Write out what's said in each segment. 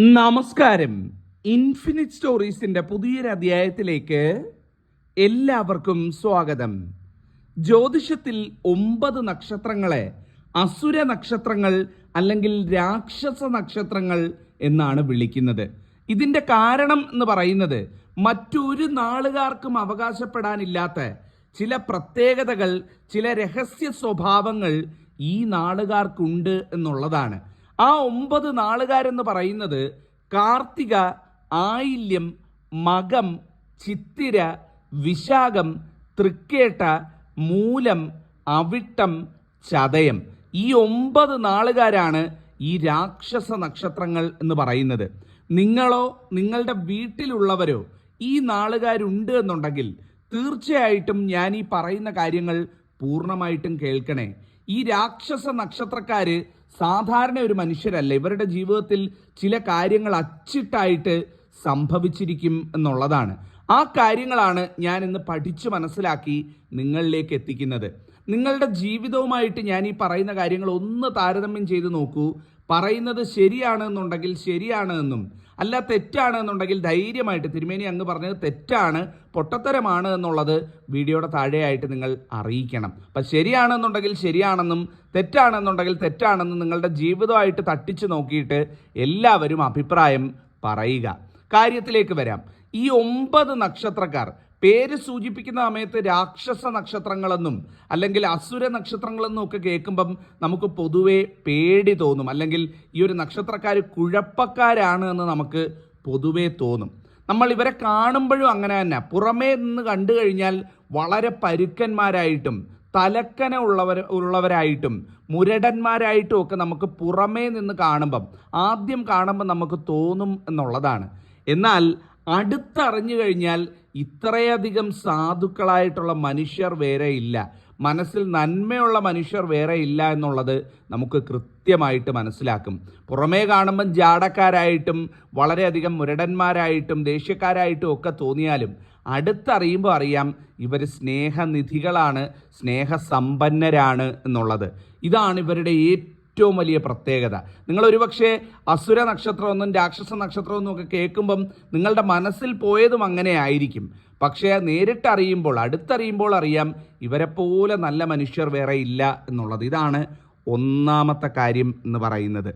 നമസ്കാരം. ഇൻഫിനിറ്റ് സ്റ്റോറീസിന്റെ പുതിയൊരു അധ്യായത്തിലേക്ക് എല്ലാവർക്കും സ്വാഗതം. ജ്യോതിഷത്തിൽ ഒമ്പത് നക്ഷത്രങ്ങളെ അസുര നക്ഷത്രങ്ങൾ അല്ലെങ്കിൽ രാക്ഷസ നക്ഷത്രങ്ങൾ എന്നാണ് വിളിക്കുന്നത്. ഇതിന്റെ കാരണം എന്ന് പറയുന്നത് മറ്റൊരു നാളുകാർക്കും അവകാശപ്പെടാനില്ലാത്ത ചില പ്രത്യേകതകൾ ചില രഹസ്യ സ്വഭാവങ്ങൾ ഈ നാളുകാർക്കുണ്ട് എന്നുള്ളതാണ്. ആ ഒമ്പത് നാളുകാരെന്ന് പറയുന്നത് കാർത്തിക ആയില്യം മകം ചിത്തിര വിശാഖം തൃക്കേട്ട മൂലം അവിട്ടം ചതയം. ഈ ഒമ്പത് നാളുകാരാണ് ഈ രാക്ഷസ നക്ഷത്രങ്ങൾ എന്ന് പറയുന്നത്. നിങ്ങളോ നിങ്ങളുടെ വീട്ടിലുള്ളവരോ ഈ നാളുകാരുണ്ട് എന്നുണ്ടെങ്കിൽ തീർച്ചയായിട്ടും ഞാൻ ഈ പറയുന്ന കാര്യങ്ങൾ പൂർണമായിട്ടും കേൾക്കണേ. ഈ രാക്ഷസ നക്ഷത്രക്കാര് സാധാരണ ഒരു മനുഷ്യരല്ല. ഇവരുടെ ജീവിതത്തിൽ ചില കാര്യങ്ങൾ അച്ചിട്ടായിട്ട് സംഭവിച്ചിരിക്കും എന്നുള്ളതാണ്. ആ കാര്യങ്ങളാണ് ഞാൻ ഇന്ന് പഠിച്ചു മനസ്സിലാക്കി നിങ്ങളിലേക്ക് എത്തിക്കുന്നത്. നിങ്ങളുടെ ജീവിതവുമായിട്ട് ഞാൻ ഈ പറയുന്ന കാര്യങ്ങൾ ഒന്ന് താരതമ്യം ചെയ്ത് നോക്കൂ. പറയുന്നത് ശരിയാണ് എന്നുണ്ടെങ്കിൽ ശരിയാണ് എന്നും അല്ല തെറ്റാണ് എന്നുണ്ടെങ്കിൽ ധൈര്യമായിട്ട് തിരുമേനി അങ്ങ് പറഞ്ഞത് തെറ്റാണ് പൊട്ടത്തരമാണ് എന്നുള്ളത് വീഡിയോയുടെ താഴെയായിട്ട് നിങ്ങൾ അറിയിക്കണം. അപ്പം ശരിയാണെന്നുണ്ടെങ്കിൽ ശരിയാണെന്നും തെറ്റാണെന്നുണ്ടെങ്കിൽ തെറ്റാണെന്നും നിങ്ങളുടെ ജീവിതമായിട്ട് തട്ടിച്ചു നോക്കിയിട്ട് എല്ലാവരും അഭിപ്രായം പറയുക. കാര്യത്തിലേക്ക് വരാം. ഈ ഒമ്പത് നക്ഷത്രക്കാർ പേര് സൂചിപ്പിക്കുന്ന സമയത്ത് രാക്ഷസ നക്ഷത്രങ്ങളെന്നും അല്ലെങ്കിൽ അസുര നക്ഷത്രങ്ങളെന്നും ഒക്കെ കേൾക്കുമ്പം നമുക്ക് പൊതുവെ പേടി തോന്നും. അല്ലെങ്കിൽ ഈ ഒരു നക്ഷത്രക്കാർ കുഴപ്പക്കാരാണ് എന്ന് നമുക്ക് പൊതുവെ തോന്നും. നമ്മൾ ഇവരെ കാണുമ്പോഴും അങ്ങനെ തന്നെ. പുറമേ നിന്ന് കണ്ടു കഴിഞ്ഞാൽ വളരെ പരുക്കന്മാരായിട്ടും തലക്കന ഉള്ളവർ ഉള്ളവരായിട്ടും മുരടന്മാരായിട്ടും ഒക്കെ നമുക്ക് പുറമേ നിന്ന് കാണുമ്പം ആദ്യം കാണുമ്പോൾ നമുക്ക് തോന്നും എന്നുള്ളതാണ്. എന്നാൽ അടുത്തറിഞ്ഞു കഴിഞ്ഞാൽ ഇത്രയധികം സാധുക്കളായിട്ടുള്ള മനുഷ്യർ വേറെ ഇല്ല. മനസ്സിൽ നന്മയുള്ള മനുഷ്യർ വേറെ ഇല്ല എന്നുള്ളത് നമുക്ക് കൃത്യമായിട്ട് മനസ്സിലാക്കും. പുറമേ കാണുമ്പം ജാടക്കാരായിട്ടും വളരെയധികം മുരടന്മാരായിട്ടും ദേഷ്യക്കാരായിട്ടും ഒക്കെ തോന്നിയാലും അടുത്തറിയുമ്പോൾ അറിയാം ഇവർ സ്നേഹനിധികളാണ് സ്നേഹസമ്പന്നരാണ് എന്നുള്ളത്. ഇതാണ് ഇവരുടെ ഏറ്റവും വലിയ പ്രത്യേകത. നിങ്ങൾ ഒരുപക്ഷെ അസുര നക്ഷത്രമൊന്നും രാക്ഷസ നക്ഷത്രമൊന്നും ഒക്കെ കേൾക്കുമ്പം നിങ്ങളുടെ മനസ്സിൽ പോയതും അങ്ങനെ ആയിരിക്കും. പക്ഷേ നേരിട്ടറിയുമ്പോൾ അടുത്തറിയുമ്പോൾ അറിയാം ഇവരെപ്പോലെ നല്ല മനുഷ്യർ വേറെ ഇല്ല എന്നുള്ളത്. ഇതാണ് ഒന്നാമത്തെ കാര്യം എന്ന് പറയുന്നത്.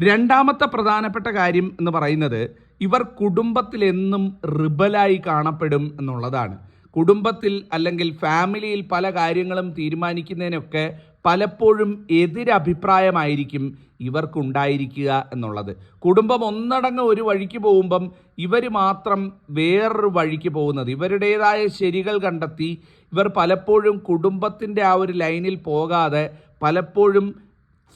രണ്ടാമത്തെ പ്രധാനപ്പെട്ട കാര്യം എന്ന് പറയുന്നത് ഇവർ കുടുംബത്തിൽ എന്നും റിബലായി കാണപ്പെടും എന്നുള്ളതാണ്. കുടുംബത്തിൽ അല്ലെങ്കിൽ ഫാമിലിയിൽ പല കാര്യങ്ങളും തീരുമാനിക്കുന്നതിനൊക്കെ പലപ്പോഴും എതിരഭിപ്രായമായിരിക്കും ഇവർക്കുണ്ടായിരിക്കുക എന്നുള്ളത്. കുടുംബം ഒന്നടങ്ങ് ഒരു വഴിക്ക് പോകുമ്പം ഇവർ മാത്രം വേറൊരു വഴിക്ക് പോകുന്നത്. ഇവരുടേതായ ശരികൾ കണ്ടെത്തി ഇവർ പലപ്പോഴും കുടുംബത്തിന്റെ ആ ഒരു ലൈനിൽ പോകാതെ പലപ്പോഴും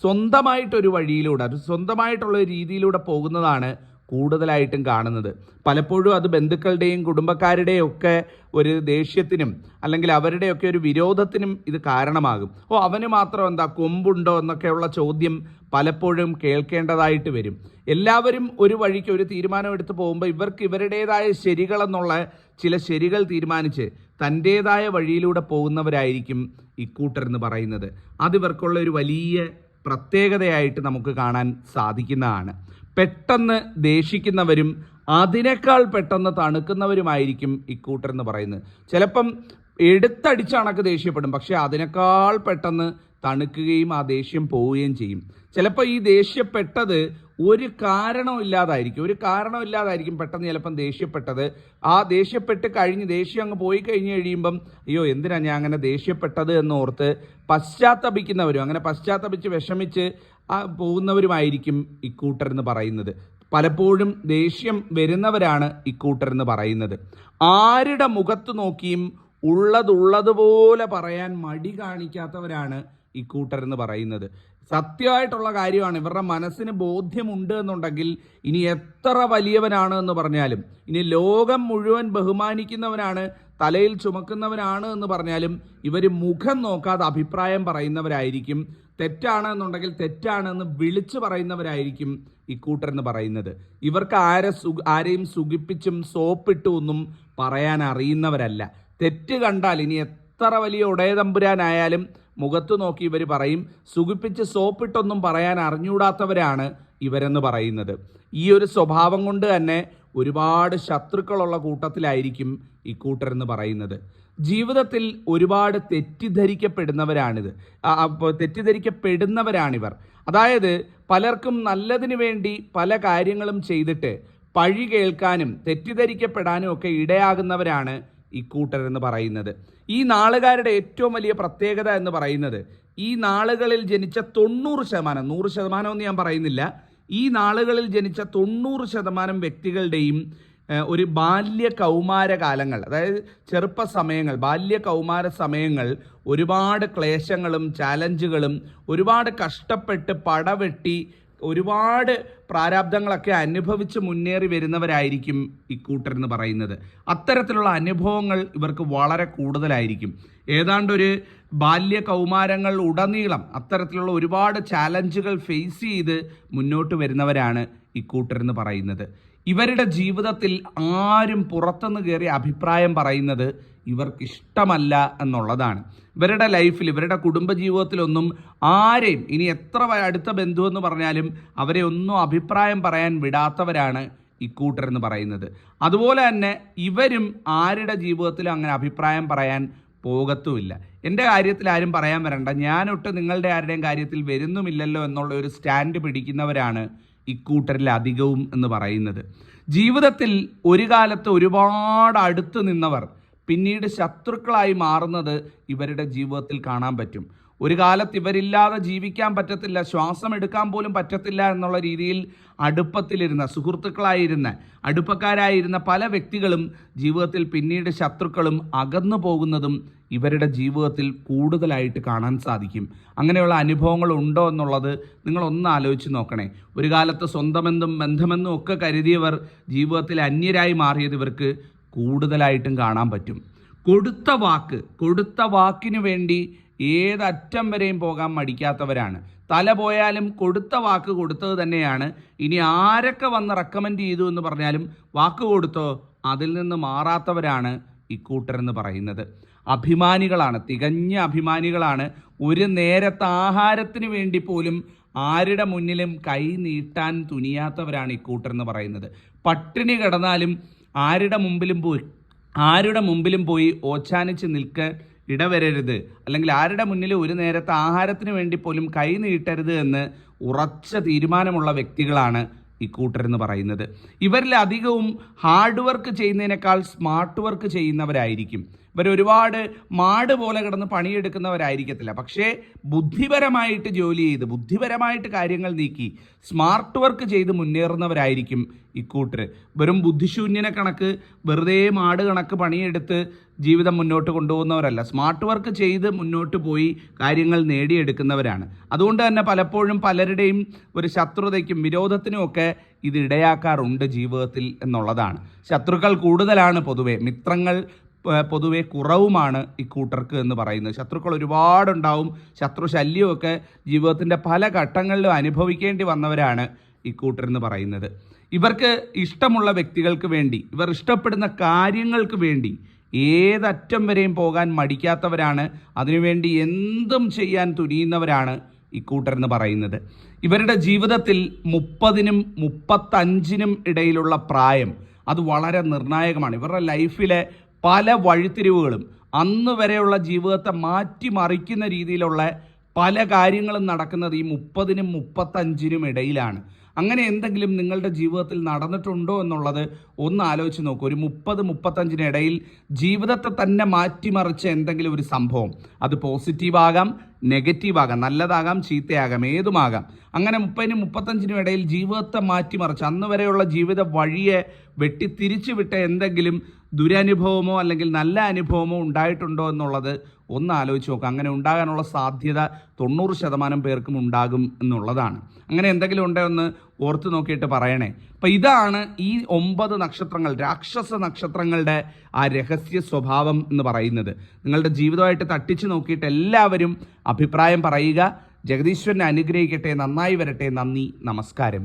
സ്വന്തമായിട്ടൊരു വഴിയിലൂടെ സ്വന്തമായിട്ടുള്ള രീതിയിലൂടെ പോകുന്നതാണ് കൂടുതലായിട്ടും കാണുന്നത്. പലപ്പോഴും അത് ബന്ധുക്കളുടെയും കുടുംബക്കാരുടെയും ഒക്കെ ഒരു ദേഷ്യത്തിനും അല്ലെങ്കിൽ അവരുടെയൊക്കെ ഒരു വിരോധത്തിനും ഇത് കാരണമാകും. ഓ അവന് മാത്രം എന്താ കൊമ്പുണ്ടോ എന്നൊക്കെയുള്ള ചോദ്യം പലപ്പോഴും കേൾക്കേണ്ടതായിട്ട് വരും. എല്ലാവരും ഒരു വഴിക്ക് ഒരു തീരുമാനമെടുത്ത് പോകുമ്പോൾ ഇവർക്ക് ഇവരുടേതായ ശരികളെന്നുള്ള ചില ശരികൾ തീരുമാനിച്ച് തന്റേതായ വഴിയിലൂടെ പോകുന്നവരായിരിക്കും ഇക്കൂട്ടർ എന്ന് പറയുന്നത്. അതിവർക്കുള്ള ഒരു വലിയ പ്രത്യേകതയായിട്ട് നമുക്ക് കാണാൻ സാധിക്കുന്നതാണ്. പെട്ടെന്ന് ദേഷിക്കുന്നവരും അതിനേക്കാൾ പെട്ടെന്ന് തണുക്കുന്നവരുമായിരിക്കും ഇക്കൂട്ടർ എന്ന് പറയുന്നത്. ചിലപ്പം എടുത്തടിച്ച് കണക്ക് ദേഷ്യപ്പെടും പക്ഷെ അതിനേക്കാൾ പെട്ടെന്ന് തണുക്കുകയും ആ ദേഷ്യം പോവുകയും ചെയ്യും. ചിലപ്പോൾ ഈ ദേഷ്യപ്പെട്ടത് ഒരു കാരണമില്ലാതായിരിക്കും. ഒരു കാരണമില്ലാതായിരിക്കും പെട്ടെന്ന് ചിലപ്പം ദേഷ്യപ്പെട്ടത്. ആ ദേഷ്യപ്പെട്ട് കഴിഞ്ഞ് ദേഷ്യം അങ്ങ് പോയി കഴിഞ്ഞ് കഴിയുമ്പം അയ്യോ എന്തിനാ ഞാൻ അങ്ങനെ ദേഷ്യപ്പെട്ടത്? എന്നോർത്ത് പശ്ചാത്തപിക്കുന്നവരും അങ്ങനെ പശ്ചാത്തപിച്ച് വിഷമിച്ച് ആ പോകുന്നവരുമായിരിക്കും ഇക്കൂട്ടർ എന്ന് പറയുന്നത്. പലപ്പോഴും ദേഷ്യം വരുന്നവരാണ് ഇക്കൂട്ടർ എന്ന് പറയുന്നത്. ആരുടെ മുഖത്ത് നോക്കിയും ഉള്ളതുള്ളതുപോലെ പറയാൻ മടി കാണിക്കാത്തവരാണ് ഇക്കൂട്ടർ എന്ന് പറയുന്നത്. സത്യമായിട്ടുള്ള കാര്യമാണ്. ഇവരുടെ മനസ്സിന് ബോധ്യമുണ്ട് എന്നുണ്ടെങ്കിൽ ഇനി എത്ര വലിയവനാണ് എന്ന് പറഞ്ഞാലും ഇനി ലോകം മുഴുവൻ ബഹുമാനിക്കുന്നവനാണ് തലയിൽ ചുമക്കുന്നവനാണ് എന്ന് പറഞ്ഞാലും ഇവർ മുഖം നോക്കാതെ അഭിപ്രായം പറയുന്നവരായിരിക്കും. തെറ്റാണ് എന്നുണ്ടെങ്കിൽ തെറ്റാണെന്ന് വിളിച്ചു പറയുന്നവരായിരിക്കും ഇക്കൂട്ടർ എന്ന് പറയുന്നത്. ഇവർക്ക് ആരെ സു ആരെയും സുഖിപ്പിച്ചും സോപ്പിട്ടും ഒന്നും പറയാൻ അറിയുന്നവരല്ല. തെറ്റ് കണ്ടാൽ ഇനി എത്ര വലിയ ഉടയതമ്പുരാനായാലും മുഖത്ത് നോക്കി ഇവർ പറയും സുഖിപ്പിച്ച് സോപ്പിട്ടൊന്നും പറയാൻ അറിഞ്ഞൂടാത്തവരാണ് ഇവരെന്ന് പറയുന്നത്. ഈ ഒരു സ്വഭാവം കൊണ്ട് തന്നെ ഒരുപാട് ശത്രുക്കളുള്ള കൂട്ടത്തിലായിരിക്കും ഇക്കൂട്ടരെന്ന് പറയുന്നത്. ജീവിതത്തിൽ ഒരുപാട് തെറ്റിദ്ധരിക്കപ്പെടുന്നവരാണിത്. തെറ്റിദ്ധരിക്കപ്പെടുന്നവരാണിവർ. അതായത് പലർക്കും നല്ലതിനു വേണ്ടി പല കാര്യങ്ങളും ചെയ്തിട്ട് പഴി കേൾക്കാനും തെറ്റിദ്ധരിക്കപ്പെടാനും ഒക്കെ ഇടയാകുന്നവരാണ് ഇക്കൂട്ടരെന്ന് പറയുന്നത്. ഈ നാളുകാരുടെ ഏറ്റവും വലിയ പ്രത്യേകത എന്ന് പറയുന്നത് ഈ നാളുകളിൽ ജനിച്ച തൊണ്ണൂറ് ശതമാനം നൂറ് ശതമാനം ഞാൻ പറയുന്നില്ല ഈ നാളുകളിൽ ജനിച്ച തൊണ്ണൂറ് ശതമാനം വ്യക്തികളുടെയും ഒരു ബാല്യ കൗമാര കാലങ്ങൾ അതായത് ചെറുപ്പ സമയങ്ങൾ ബാല്യ കൗമാര സമയങ്ങൾ ഒരുപാട് ക്ലേശങ്ങളും ചാലഞ്ചുകളും ഒരുപാട് കഷ്ടപ്പെട്ട് പടവെട്ടി ഒരുപാട് പ്രാരാബ്ദങ്ങളൊക്കെ അനുഭവിച്ച് മുന്നേറി വരുന്നവരായിരിക്കും ഇക്കൂട്ടർ എന്ന് പറയുന്നത്. അത്തരത്തിലുള്ള അനുഭവങ്ങൾ ഇവർക്ക് വളരെ കൂടുതലായിരിക്കും. ഏതാണ്ടൊരു ബാല്യ കൗമാരങ്ങൾ ഉടനീളം അത്തരത്തിലുള്ള ഒരുപാട് ചാലഞ്ചുകൾ ഫേസ് ചെയ്ത് മുന്നോട്ട് വരുന്നവരാണ് ഇക്കൂട്ടർ എന്ന് പറയുന്നത്. ഇവരുടെ ജീവിതത്തിൽ ആരും പുറത്തുനിന്ന് കയറി അഭിപ്രായം പറയുന്നത് ഇവർക്ക് ഇഷ്ടമല്ല എന്നുള്ളതാണ്. ഇവരുടെ ലൈഫിൽ ഇവരുടെ കുടുംബജീവിതത്തിലൊന്നും ആരെയും ഇനി എത്ര അടുത്ത ബന്ധു എന്ന് പറഞ്ഞാലും അവരെ ഒന്നും അഭിപ്രായം പറയാൻ വിടാത്തവരാണ് ഇക്കൂട്ടർ എന്ന് പറയുന്നത്. അതുപോലെ തന്നെ ഇവരും ആരുടെ ജീവിതത്തിലും അങ്ങനെ അഭിപ്രായം പറയാൻ പോകത്തുമില്ല. എന്റെ കാര്യത്തിൽ ആരും പറയാൻ വരണ്ട. ഞാനൊട്ട് നിങ്ങളുടെ ആരുടെയും കാര്യത്തിൽ വരുന്നുമില്ലല്ലോ എന്നുള്ള ഒരു സ്റ്റാൻഡ് പിടിക്കുന്നവരാണ് ഇക്കൂട്ടരിൽ അധികവും എന്ന് പറയുന്നത്. ജീവിതത്തിൽ ഒരു കാലത്ത് ഒരുപാട് അടുത്ത് നിന്നവർ പിന്നീട് ശത്രുക്കളായി മാറുന്നത് ഇവരുടെ ജീവിതത്തിൽ കാണാൻ പറ്റും. ഒരു കാലത്ത് ഇവരില്ലാതെ ജീവിക്കാൻ പറ്റത്തില്ല ശ്വാസം എടുക്കാൻ പോലും പറ്റത്തില്ല എന്നുള്ള രീതിയിൽ അടുപ്പത്തിലിരുന്ന സുഹൃത്തുക്കളായിരുന്ന അടുപ്പക്കാരായിരുന്ന പല വ്യക്തികളും ജീവിതത്തിൽ പിന്നീട് ശത്രുക്കളും അകന്നു പോകുന്നതും ഇവരുടെ ജീവിതത്തിൽ കൂടുതലായിട്ട് കാണാൻ സാധിക്കും. അങ്ങനെയുള്ള അനുഭവങ്ങൾ ഉണ്ടോ എന്നുള്ളത് നിങ്ങൾ ഒന്ന് ആലോചിച്ച് നോക്കണേ. ഒരു കാലത്ത് സ്വന്തമെന്നും ബന്ധമെന്നും ഒക്കെ കരുതിയവർ ജീവിതത്തിൽ അന്യരായി മാറിയത് ഇവർക്ക് കൂടുതലായിട്ടും കാണാൻ പറ്റും. കൊടുത്ത വാക്ക് കൊടുത്ത വാക്കിനു വേണ്ടി ഏതറ്റം വരെയും പോകാൻ മടിക്കാത്തവരാണ്. തല പോയാലും കൊടുത്ത വാക്ക് കൊടുത്തത് തന്നെയാണ്. ഇനി ആരൊക്കെ വന്ന് റെക്കമെൻഡ് ചെയ്തു എന്ന് പറഞ്ഞാലും വാക്ക് കൊടുത്തോ അതിൽ നിന്ന് മാറാത്തവരാണ് ഇക്കൂട്ടർ എന്ന് പറയുന്നത്. അഭിമാനികളാണ് തികഞ്ഞ അഭിമാനികളാണ്. ഒരു നേരത്തെ ആഹാരത്തിന് വേണ്ടി പോലും ആരുടെ മുന്നിലും കൈ നീട്ടാൻ തുനിയാത്തവരാണ് ഇക്കൂട്ടർ എന്ന് പറയുന്നത്. പട്ടിണി കിടന്നാലും ആരുടെ മുമ്പിലും പോയി ആരുടെ മുമ്പിലും പോയി ഓച്ചാനിച്ച് നിൽക്ക ഇടവരരുത്. അല്ലെങ്കിൽ ആരുടെ മുന്നിൽ ഒരു നേരത്തെ ആഹാരത്തിന് വേണ്ടി പോലും കൈ നീട്ടരുത് എന്ന് ഉറച്ച തീരുമാനമുള്ള വ്യക്തികളാണ് ഇക്കൂട്ടർ എന്ന് പറയുന്നത്. ഇവരിൽ അധികവും ഹാർഡ് വർക്ക് ചെയ്യുന്നതിനേക്കാൾ സ്മാർട്ട് വർക്ക് ചെയ്യുന്നവരായിരിക്കും. ഇവർ ഒരുപാട് മാട് പോലെ കിടന്ന് പണിയെടുക്കുന്നവരായിരിക്കത്തില്ല. പക്ഷേ ബുദ്ധിപരമായിട്ട് ജോലി ചെയ്ത് ബുദ്ധിപരമായിട്ട് കാര്യങ്ങൾ നീക്കി സ്മാർട്ട് വർക്ക് ചെയ്ത് മുന്നേറുന്നവരായിരിക്കും ഇക്കൂട്ടർ വെറും ബുദ്ധിശൂന്യനെ കണക്ക് വെറുതെ മാട് കണക്ക് പണിയെടുത്ത് ജീവിതം മുന്നോട്ട് കൊണ്ടുപോകുന്നവരല്ല. സ്മാർട്ട് വർക്ക് ചെയ്ത് മുന്നോട്ട് പോയി കാര്യങ്ങൾ നേടിയെടുക്കുന്നവരാണ്. അതുകൊണ്ട് തന്നെ പലപ്പോഴും പലരുടെയും ഒരു ശത്രുതയ്ക്കും വിരോധത്തിനും ഒക്കെ ഇത് ഇടയാക്കാറുണ്ട് ജീവിതത്തിൽ എന്നുള്ളതാണ്. ശത്രുക്കൾ കൂടുതലാണ് പൊതുവെ. മിത്രങ്ങൾ പൊതുവെ കുറവുമാണ് ഇക്കൂട്ടർക്ക് എന്ന് പറയുന്നത്. ശത്രുക്കൾ ഒരുപാടുണ്ടാവും. ശത്രു ശല്യമൊക്കെ ജീവിതത്തിന്റെ പല ഘട്ടങ്ങളിലും അനുഭവിക്കേണ്ടി വന്നവരാണ് ഇക്കൂട്ടർ എന്ന് പറയുന്നത്. ഇവർക്ക് ഇഷ്ടമുള്ള വ്യക്തികൾക്ക് വേണ്ടി ഇവർ ഇഷ്ടപ്പെടുന്ന കാര്യങ്ങൾക്ക് വേണ്ടി ഏതറ്റം വരെയും പോകാൻ മടിക്കാത്തവരാണ്. അതിനുവേണ്ടി എന്തും ചെയ്യാൻ തുനിയുന്നവരാണ് ഇക്കൂട്ടർ എന്ന് പറയുന്നത്. ഇവരുടെ ജീവിതത്തിൽ മുപ്പതിനും മുപ്പത്തഞ്ചിനും ഇടയിലുള്ള പ്രായം അത് വളരെ നിർണായകമാണ്. ഇവരുടെ ലൈഫിലെ പല വഴിത്തിരിവുകളും അന്ന് വരെയുള്ള ജീവിതത്തെ മാറ്റിമറിക്കുന്ന രീതിയിലുള്ള പല കാര്യങ്ങളും നടക്കുന്നത് ഈ മുപ്പതിനും മുപ്പത്തഞ്ചിനും ഇടയിലാണ്. അങ്ങനെ എന്തെങ്കിലും നിങ്ങളുടെ ജീവിതത്തിൽ നടന്നിട്ടുണ്ടോ എന്നുള്ളത് ഒന്ന് ആലോചിച്ച് നോക്കൂ. ഒരു മുപ്പത് മുപ്പത്തഞ്ചിന് ഇടയിൽ ജീവിതത്തെ തന്നെ മാറ്റിമറിച്ച എന്തെങ്കിലും ഒരു സംഭവം. അത് പോസിറ്റീവാകാം നെഗറ്റീവാകാം നല്ലതാകാം ചീത്തയാകാം ഏതുമാകാം. അങ്ങനെ മുപ്പതിനും മുപ്പത്തഞ്ചിനും ഇടയിൽ ജീവിതത്തെ മാറ്റിമറിച്ച് അന്ന് വരെയുള്ള ജീവിത വഴിയെ വെട്ടിത്തിരിച്ചു വിട്ട എന്തെങ്കിലും ദുരനുഭവമോ അല്ലെങ്കിൽ നല്ല അനുഭവമോ ഉണ്ടായിട്ടുണ്ടോ എന്നുള്ളത് ഒന്ന് ആലോചിച്ച് നോക്കുക അങ്ങനെ ഉണ്ടാകാനുള്ള സാധ്യത തൊണ്ണൂറ് ശതമാനം പേർക്കും ഉണ്ടാകും എന്നുള്ളതാണ്. അങ്ങനെ എന്തെങ്കിലും ഉണ്ടോ എന്ന് ഓർത്ത് നോക്കിയിട്ട് പറയണേ. അപ്പം ഇതാണ് ഈ ഒമ്പത് നക്ഷത്രങ്ങൾ രാക്ഷസ നക്ഷത്രങ്ങളുടെ ആ രഹസ്യ സ്വഭാവം എന്ന് പറയുന്നത്. നിങ്ങളുടെ ജീവിതമായിട്ട് തട്ടിച്ച് നോക്കിയിട്ട് എല്ലാവരും അഭിപ്രായം പറയുക. ജഗദീശ്വരനെ അനുഗ്രഹിക്കട്ടെ നന്നായി വരട്ടെ. നന്ദി നമസ്കാരം.